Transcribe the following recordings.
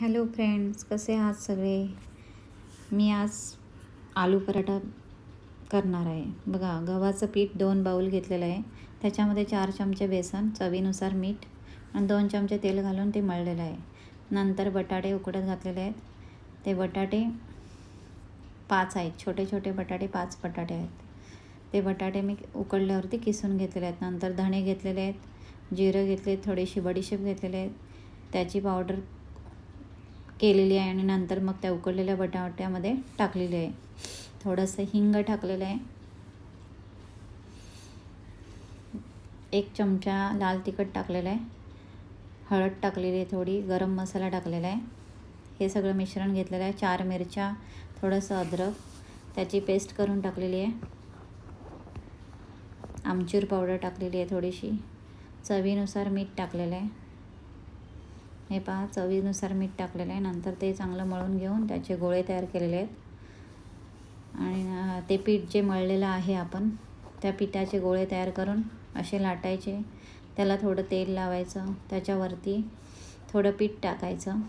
Hello friends कसे आहात सगळे? मी आज आलू पराठा करणार आहे. बघा गव्हाचं पीठ दोन बाऊल घेतलेलं आहे. त्याच्यामध्ये चार चमचे बेसन चवीनुसार मीठ आणि दोन चमचे तेल घालून ते मळलेलं आहे. नंतर बटाटे उकडत घातलेले आहेत. ते बटाटे पाच आहेत. छोटे छोटे बटाटे पाच बटाटे आहेत. ते बटाटे मी उकडल्यावरती किसून घेतलेले आहेत. नंतर धणे घेतलेले आहेत. जिरं घेतले थोडीशी बडीशेप घेतलेले आहेत. त्याची पावडर केलेली आहे आणि नंतर मग त्या उकडलेल्या बटाट्यामध्ये टाकलेली आहे. थोडंसं हिंग टाकलेलं आहे. एक चमचा लाल तिखट टाकलेलं आहे. हळद टाकलेली आहे थोडी गरम मसाला टाकलेला आहे. हे सगळं मिश्रण घेतलेलं आहे. चार मिरच्या थोडंसं अद्रक त्याची पेस्ट करून टाकलेली आहे. आमचूर पावडर टाकलेली आहे थोडीशी. चवीनुसार मीठ टाकलेलं आहे. हे पहा चवीनुसार मीठ टाकलेलं आहे. नंतर ते चांगलं मळून घेऊन त्याचे गोळे तयार केलेले आहेत. आणि ते पीठ जे मळलेलं आहे आपण त्या पिठाचे गोळे तयार करून असे लाटायचे. त्याला थोडं तेल लावायचं. त्याच्यावरती थोडं पीठ टाकायचं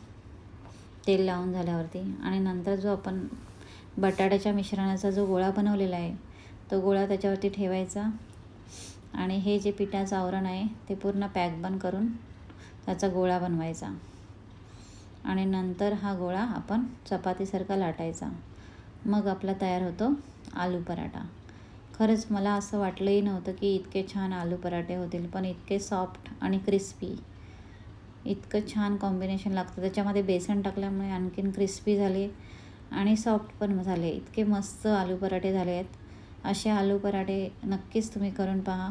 तेल लावून झाल्यावरती. आणि नंतर जो आपण बटाट्याच्या मिश्रणाचा जो गोळा बनवलेला आहे तो गोळा त्याच्यावरती ठेवायचा. आणि हे जे पिठाचं आवरण आहे ते पूर्ण पॅक बंद करून त्याचा गोळा बनवायचा. आणि नंतर हा गोळा आपण चपातीसारखा लाटायचा. मग आपला तयार होतो आलू पराठा. खरंच मला असं वाटलंही नव्हतं की इतके छान आलू पराठे होतील पण इतके सॉफ्ट आणि क्रिस्पी. इतकं छान कॉम्बिनेशन लागतं. त्याच्यामध्ये बेसन टाकल्यामुळे आणखीन क्रिस्पी झाले आणि सॉफ्ट पण झाले. इतके मस्त आलू पराठे झाले आहेत असे आलू पराठे नक्कीच तुम्ही करून पहा.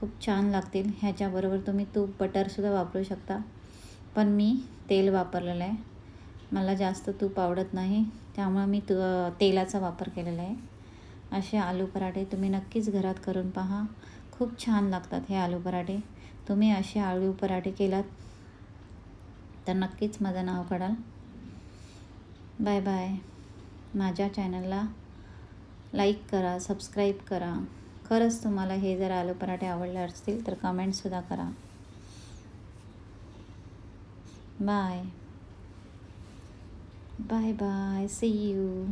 खूप छान लागतील. ह्याच्याबरोबर तुम्ही तूप बटरसुद्धा वापरू शकता. पण मी तेल वापरलेलं आहे. मला जास्त तूप आवडत नाही. त्यामुळं मी तु तेलाचा वापर केलेला आहे. असे आलू पराठे तुम्ही नक्कीच घरात करून पहा. खूप छान लागतात हे आलू पराठे. तुम्ही असे आळू पराठे केलात तर नक्कीच माझं नाव काढाल बाय बाय. माझ्या चॅनलला लाईक करा सबस्क्राईब करा. खरंच तुम्हाला हे जर आलू पराठे आवडले असतील तर कमेंटसुद्धा करा. Bye bye bye see you